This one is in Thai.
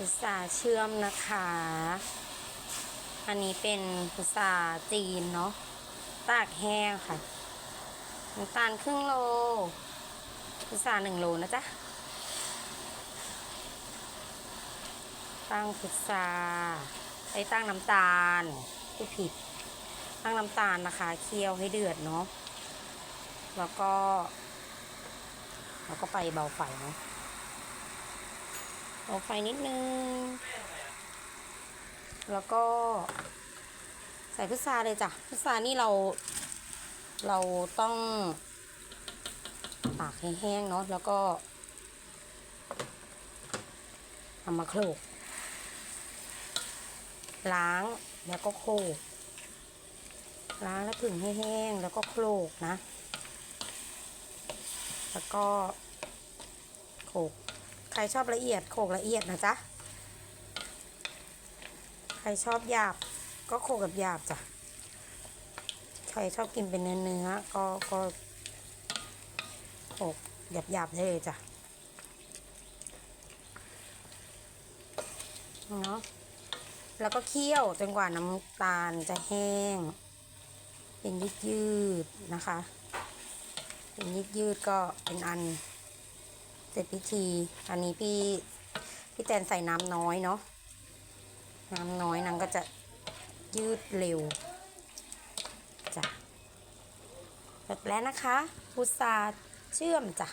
พุทราเชื่อมนะคะ อันนี้เป็นพุทราจีนเนาะ ตากแห้งค่ะน้ำตาลครึ่งโลพุทราหนึ่งโลนะจ๊ะ ตั้งพุทราไอ้ตั้งน้ำตาลพูดผิด ตั้งน้ำตาลนะคะ เคี่ยวให้เดือดเนาะ แล้วก็ แล้วก็ไปเบาไฟเนาะ เบาไฟนิดนึง แล้วก็ ใส่พุทราเลยจ้ะพุทรานี่เราเราต้องตากให้แห้งเนาะแล้วก็เอามาโขลกล้างแล้วก็โขลกล้างแล้วผึ่งให้แห้งแล้วก็โขลกนะ แล้วก็โขลก รชอบละเอียดโขลกละเอียดนะจ๊ะ ใครชอบหยาบก็โขกกับหยาบจ้ะ ใครชอบกินเป็นเนื้อเนื้อก็ก็โขกหยาบหยาบได้เลยจ้ะ เนาะ แล้วก็เคี่ยวจนกว่าน้ำตาลจะแห้ง เป็นยืดยืดๆนะคะ เป็นยืดยืดๆก็เป็นอัน ร็จพิธี อันนี้พี่พี่แตนใส่น้ำน้อยเนาะน้ำน้อยนางก็จะยืดเร็วจ้ะเสร็จแล้วนะคะพุทราเชื่อมจ้ะ